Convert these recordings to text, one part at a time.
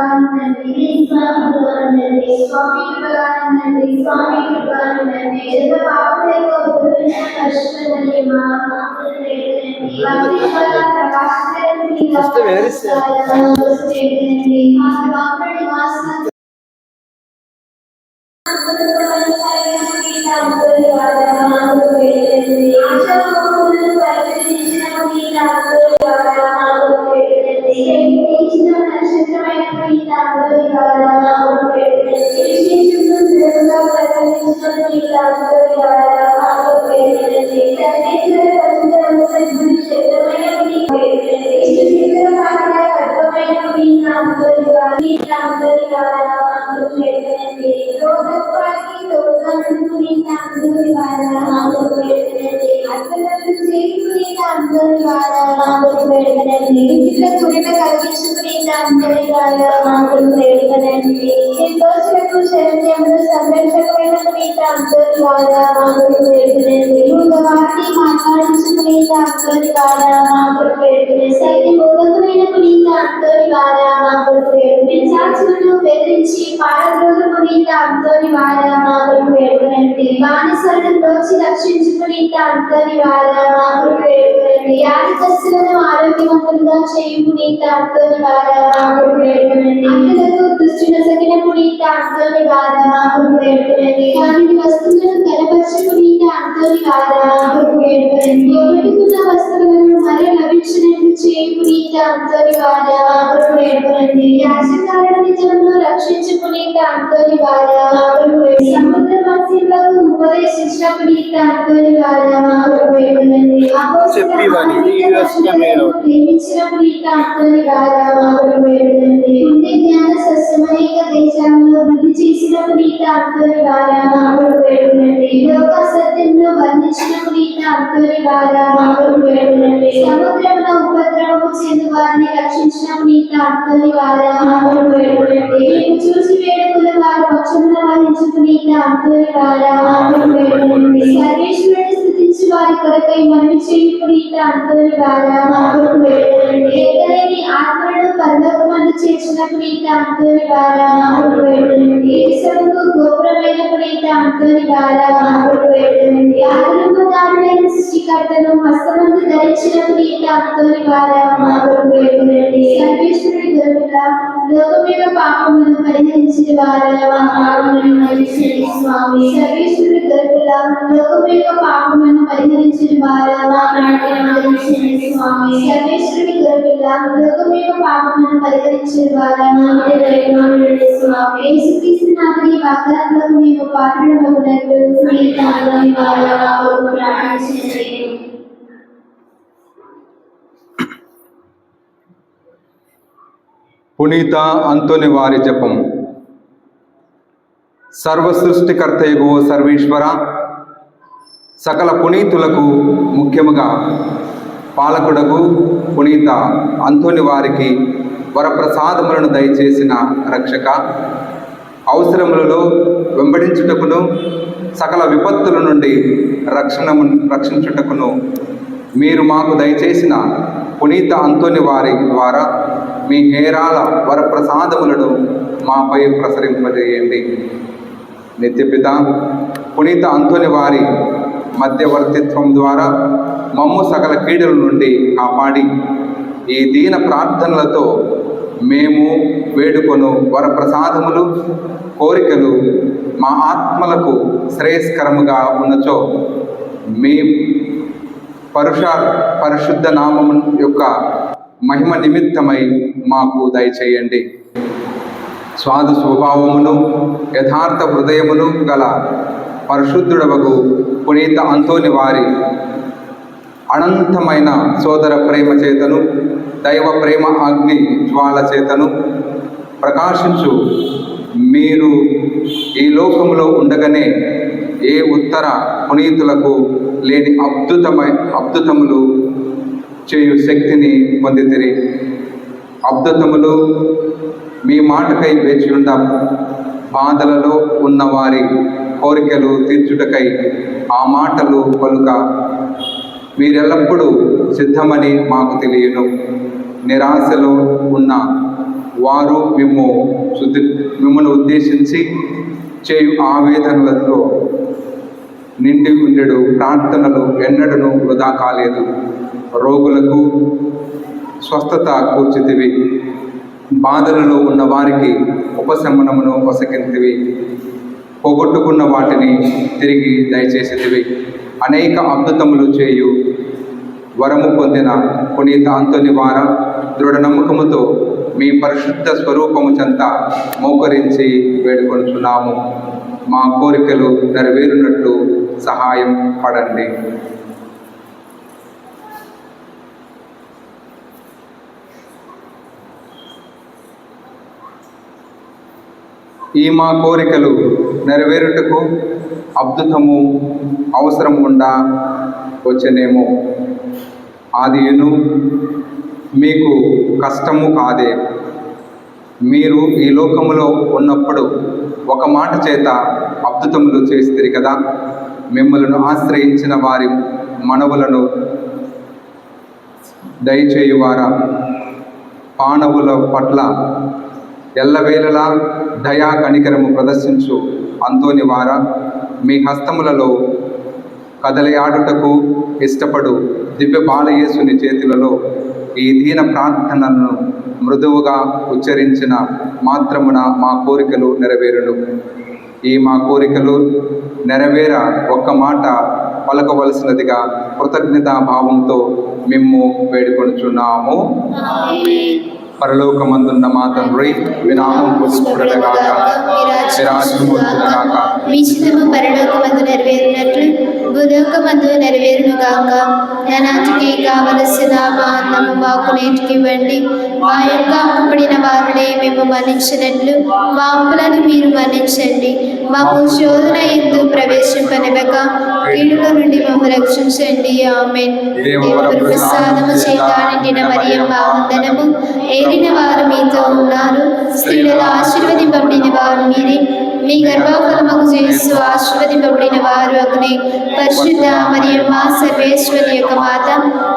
कृपानंदी स्वामी कृपानंदी स्वामी कृपानंदी स्वामी कृपानंदी जब पापले को भूलने कष्टದಲ್ಲಿ ಮಾತನಾಡುತ್ತೇನೆ ಭಕ್ತಿಗಳ ಪ್ರಕಾಶದಲ್ಲಿ ಅಷ್ಟೇ ವೆರಿ ಸೇರಿ ಮಾತನಾಡಿ ವಾಸನೆ ಆಸನ ಪರಿಚಯ ಮಾಡಿ ತಾವು ಪರಿವಾರ ಮಾತನಾಡುತ್ತೇನೆ ಆಶಾ సైతి బోధకులైన పునీత అంతరి ద్వారా మాకు పిశాచులను బెదిరించి పారద్రోగుకుని అంతరి ద్వారా మాకు వేడుకనండి. బానిసలను దోచి రక్షించుకుని అంతరి ద్వారా మాకు వేడుకనండి. వ్యాధిగ్రస్తులను ఆరోగ్యవంతులుగా చేయుకుని అంతరి ద్వారా మాకు వేడుకనండి. సగిన పునీత అంతరి ద్వారా వేడుకనండి. వస్తువులను కనపరచుకుని అంతరి ద్వారా వేడుకనండి. పెట్టుకున్న వస్తువులను మరి లభించినట్లు చేయుకుని అంతరి ద్వారా మాకు వేడుకనండి యాజకాల నిజంలో రక్షించుకుని అంతరి ద్వారా మాకు వేడుకనండి సముద్రవాసీలకు ఉపదేశించినప్పుడు అంతరి ద్వారా మాకు వేడుకనండి చెప్పి వాని, ఇది యూఎస్కే లోక సత్యంలో సముద్రంలో ఉపద్రవము వారిని చూసి వారి పక్షంలో సర్వేశ్వరుని స్థుతించి వారి కొరకై మనం చేయుకుని అంతరి ద్వారా మాకు వేడుకనండి ఏకలేని ఆత్మలను పరలోకమందు చేర్చినప్పుడు అంతరి ద్వారా మాకు వేడుకనండి ఈశ్వరుకు గోపురమైనప్పుడు అంతరి ద్వారా మాకు సృష్టికర్తను హస్తమందు ధరించిన అంతరి ద్వారా మాకు వేడుకనండి. సర్వేశ్వరుడి దొరుకుట లోకం యొక్క పాపములను పరిహరించిన వారా స్వామి. సర్వేశ్వరుడి దొరుకుట లోకం యొక్క పాపములను పరిహరించిన వారా స్వామి. సర్వేశ్వరుడి దొరుకుట లోకం యొక్క పాపములను పరిహరించిన వారా స్వామి. యేసుక్రీస్తు నామని వాగ్దానాలకు మేము పాత్రలమగునట్లు మీ తాగని వారా మా పునీత అంతోని వారి జపం. సర్వసృష్టికర్తయు సర్వేశ్వర సకల పునీతులకు ముఖ్యముగా పాలకుడకు పునీత అంతోని వారికి వరప్రసాదములను దయచేసిన రక్షక అవసరములలో వెంబడించుటకును సకల విపత్తుల నుండి రక్షణము రక్షించుటకును. మీరు మాకు దయచేసిన పునీత అంతోని వారి ద్వారా మీ హేరాల వరప్రసాదములను మాపై ప్రసరింపజేయండి. నిత్యపిత పునీత అంతోని వారి మధ్యవర్తిత్వం ద్వారా మమ్ము సకల క్రీడల నుండి కాపాడి ఈ దీన ప్రార్థనలతో మేము వేడుకొను. వరప్రసాదములు కోరికలు మా ఆత్మలకు శ్రేయస్కరముగా ఉన్నచో మీ పరుష పరిశుద్ధ నామము యొక్క మహిమ నిమిత్తమై మాకు దయచేయండి. స్వాదు స్వభావమును యథార్థ హృదయమును గల పరిశుద్ధుడవగు పునీత అంతోని వారి అనంతమైన సోదర ప్రేమ చేతను దైవ ప్రేమ అగ్ని జ్వాల చేతను ప్రకాశించు. మీరు ఈ లోకంలో ఉండగానే ఏ ఉత్తర పునీతులకు లేని అద్భుతమై అద్భుతములు చేయు శక్తిని పొందితిరి. అద్భుతములు మీ మాటకై వేచి ఉండ బాధలలో ఉన్నవారి కోరికలు తీర్చుటకై ఆ మాటలు పలుక మీరెల్లప్పుడూ సిద్ధమని మాకు తెలియను. నిరాశలో ఉన్న వారు మిమ్ము శుద్ధి మిమ్మల్ని ఉద్దేశించి చేయు ఆవేదనలతో నిండి ఉండెడు. ప్రార్థనలు ఎన్నడను వృధా కాలేదు. రోగులకు స్వస్థత కూర్చితివి. బాధలలో ఉన్న వారికి ఉపశమనమును వసకింతివి. పోగొట్టుకున్న వాటిని తిరిగి దయచేసితివి. అనేక అద్భుతములు చేయు. వరము పొందిన పునీత అంతుని వార దృఢ నమ్మకముతో మీ పరిశుద్ధ స్వరూపము చెంత మోకరించి వేడుకొంటున్నాము మా కోరికలు నెరవేరునట్టు సహాయం పడండి. ఈ మా కోరికలు నెరవేరుటకు అద్భుతము అవసరం ఉండా వచ్చనేమో. అదిను మీకు కష్టము కాదే. మీరు ఈ లోకములో ఉన్నప్పుడు ఒక మాట చేత అద్భుతములు చేస్తారు కదా. మిమ్మలను ఆశ్రయించిన వారి మనవులను దయచేయువారా. పానవుల పట్ల ఎల్లవేళలా దయా కణికరము ప్రదర్శించు. అంతోని వార మీ హస్తములలో కదలియాడుటకు ఇష్టపడు దివ్య బాలయేసుని చేతులలో ఈ దీన ప్రార్థనలను మృదువుగా ఉచ్చరించిన మాత్రమున మా కోరికలు నెరవేరును. ఈ మా కోరికలు నెరవేర ఒక్క మాట పలకవలసినదిగా కృతజ్ఞతా భావంతో వేడుకొనుచున్నాము. పరలోకమందున్న మా తండ్రి వినామం పుష్పుడగాక విరాజము వచ్చునగాక మీ చిత్తము పరలోకమందు నెరవేరినట్లు భూలోకమందు నెరవేరును గాక ధనానికి కావలసిన మా అన్నము మాకు నేటికి ఇవ్వండి మా యొక్క అప్పుపడిన వారిని మేము మన్నించినట్లు మా అప్పులను మీరు మన్నించండి మాకు శోధన ఎందు ప్రవేశింపనివ్వక కీడుల నుండి మమ్మల్ని రక్షించండి. ఆమె దేవుడు ప్రసాదము నిండిన మరియమ్మ వందనము ఏలిన వారు మీతో ఉన్నారు. స్త్రీలలో ఆశీర్వదింపబడిన వారు మీరే. మీ గర్భఫలముకు చేస్తూ ఆశీర్వదింపబడిన వారు అగ్ని పరిశుద్ధ మరియు మా సర్వేశ్వరి యొక్క మాత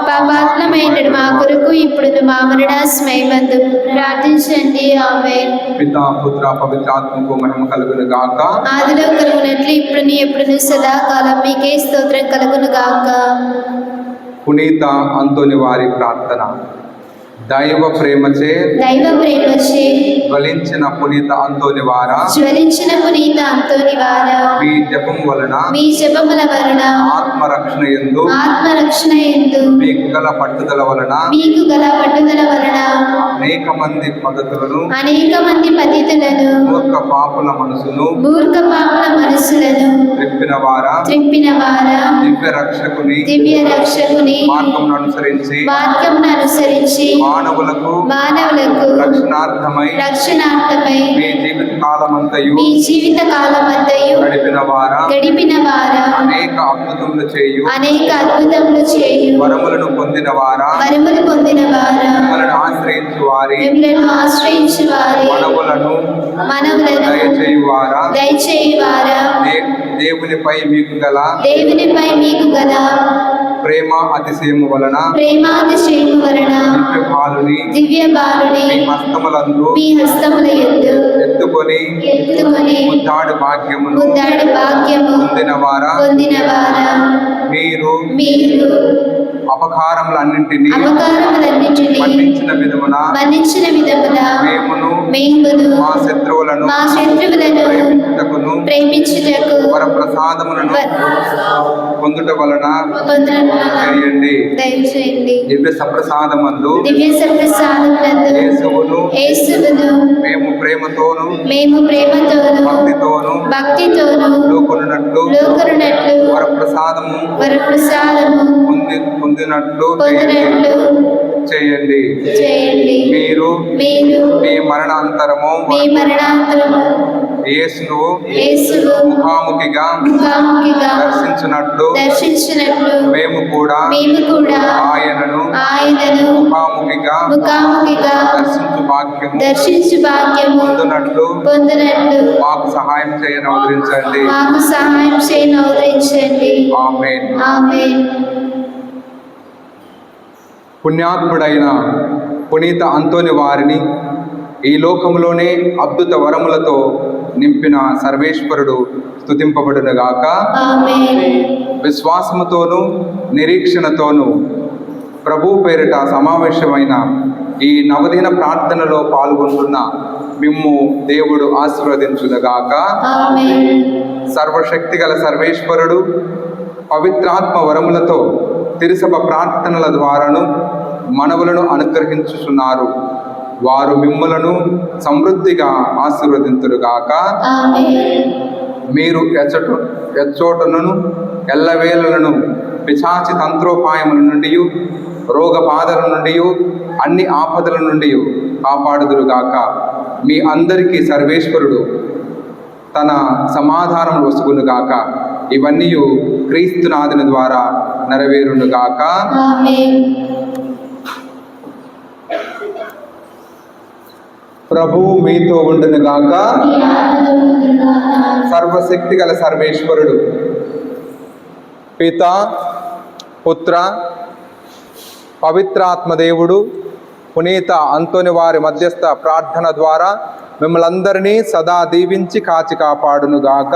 పాపాత్మమైన మా కొరకు ఇప్పుడు మా మరణ స్మయమందు ప్రార్థించండి. ఆమె పితా పుత్ర పవిత్రాత్మకు మహిమ కలుగును గాక. ఆదిలో కలుగునట్లు ఇప్పుడు ఎప్పుడు సదాకాలం మీకే స్తోత్రం కలుగును గాక. పునీత అంతోని వారి ప్రార్థన. దైవ ప్రేమచే దైవ ప్రేమచే జ్వలించిన పునీత అంతోని వార జ్వలించిన పునీత అంతోని వార మీ జపం వలన మీ జపముల వలన ఆత్మరక్షణ ఎందు ఆత్మరక్షణ ఎందు మీకు గల పట్టుదల వలన మీకు గల పట్టుదల వలన అనేక మంది పద్ధతులను అనేక మంది పతితులను మూర్ఖ పాపుల మనసును మూర్ఖ పాపుల మనస్సులను త్రిప్పిన వార త్రిప్పిన వార దివ్య రక్షకుని దివ్య రక్షకుని మార్గమును అనుసరించి వాక్యంను అనుసరించి మానవులకు మానవులకు రక్షణార్థమై రక్షణార్థమై మీ జీవిత కాలమంతయు మీ జీవిత కాలమంతయు గడిపిన వార గడిపిన వార అనేక అద్భుతములు చేయు. అనేక అద్భుతములు చేయు. వరములను పొందిన వారా వరములు పొందిన వార మిమ్మల్ని ఆశ్రయించు వారి మిమ్మలను ఆశ్రయించు వారి మనవులను మనవులను దయచేయు వారా దయచేయి వారా దే- దేవునిపై మీకు గల దేవునిపై మీకు గల ప్రేమ అతిశయము వలన ప్రేమాతిశయము వలన దివ్య బాలుని దివ్య బాలుని మీ హస్తములందు మీ హస్తముల ఎందు ఎత్తుకొని ఎత్తుకొని ముద్దాడు భాగ్యమును ముద్దాడి భాగ్యము పొందిన వారా? పొందిన వారా? మీరు మీరు అపకారములన్నింటినీ అపకారములన్నిటినీ మన్నించిన విధమున మన్నించిన విధమున మేమును మేమును మా శత్రువులను మా శత్రువులను ప్రేమించుటకును ప్రేమించుటకు వర ప్రసాదములను పొందుట వలన చేయండి దయచేయండి. దివ్య సప్రసాదమందు దివ్య సప్రసాదములందు యేసువును యేసువును మేము ప్రేమతోను మేము ప్రేమతోను భక్తితోను వర ప్రసాదము వరప్రసాదము పొంది పొందినట్లు పొందినట్లు చేయండి. చేయండి. మీరు మీ మరణాంతరము యేసును యేసును ముఖాముఖిగా దర్శించినట్లు దర్శించినట్లు మేము కూడా మేము కూడా ఆయనను ఆయనను ముఖాముఖిగా ముఖాముఖిగా దర్శించు భాగ్యము దర్శించు భాగ్యము పొందునట్లు పొందినట్లు మాకు సహాయం చేయని అవతరించండి మాకు సహాయం చేయను అవతరించండి ఆమేన్. ఆమె పుణ్యాత్ముడైన పునీత అంతోని వారిని ఈ లోకంలోనే అద్భుత వరములతో నింపిన సర్వేశ్వరుడు స్తుతింపబడునుగాక. ఆమేన్. విశ్వాసముతోనూ నిరీక్షణతోనూ ప్రభు పేరిట సమావేశమైన ఈ నవదిన ప్రార్థనలో పాల్గొంటున్న మిమ్ము దేవుడు ఆశీర్వదించునుగాక. ఆమేన్. సర్వశక్తి గల సర్వేశ్వరుడు పవిత్రాత్మ వరములతో తిరుసభ ప్రార్థనల ద్వారాను మనవులను అనుగ్రహించుచున్నారు. వారు మిమ్ములను సమృద్ధిగా ఆశీర్వదింతురుగాక. మీరు ఎచ్చట ఎచ్చోటను ఎల్లవేళలను పిచాచి తంత్రోపాయముల నుండి రోగ బాధల నుండి అన్ని ఆపదల నుండి కాపాడుదురుగాక. మీ అందరికీ సర్వేశ్వరుడు తన సమాధానం వసుగునుగాక. ఇవన్నీ క్రీస్తునాథుని ద్వారా నెరవేరునుగాక. ఆమేన్. ప్రభువు మీతో మీ ఆత్మలోనుగాక సర్వశక్తి గల సర్వేశ్వరుడు. పిత పుత్ర పవిత్రాత్మదేవుడు పునీత అంతోని వారి మధ్యస్థ ప్రార్థన ద్వారా మిమ్మల్ని అందరినీ సదా దీవించి కాచి కాపాడునుగాక.